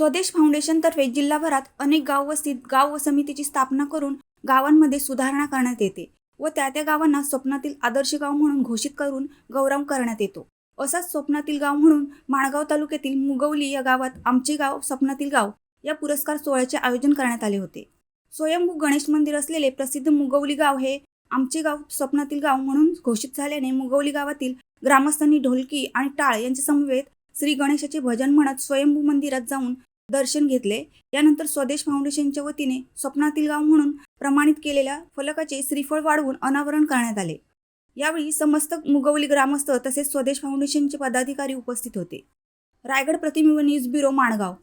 स्वदेश फाउंडेशनतर्फे जिल्हाभरात अनेक गाव वस्तीत गाव व समितीची स्थापना करून गावांमध्ये सुधारणा करण्यात येते व त्या त्या गावांना स्वप्नातील आदर्श गाव म्हणून घोषित करून गौरव करण्यात येतो. असाच स्वप्नातील गाव म्हणून माणगाव तालुक्यातील मुगवली या गावात आमचे गाव स्वप्नातील गाव या पुरस्कार सोहळ्याचे आयोजन करण्यात आले होते. स्वयंभू गणेश मंदिर असलेले प्रसिद्ध मुगवली गाव हे आमचे गाव स्वप्नातील गाव म्हणून घोषित झाल्याने मुगवली गावातील ग्रामस्थांनी ढोलकी आणि टाळ यांच्या समवेत श्री गणेशाचे भजन म्हणत स्वयंभू मंदिरात जाऊन दर्शन घेतले. यानंतर स्वदेश फाउंडेशनच्या वतीने स्वप्नातील गाव म्हणून प्रमाणित केलेल्या फलकाचे श्रीफळ वाढवून अनावरण करण्यात आले. यावेळी समस्त मुगवली ग्रामस्थ तसेच स्वदेश फाउंडेशनचे पदाधिकारी उपस्थित होते. रायगड प्रतिबिंब न्यूज ब्युरो माणगाव.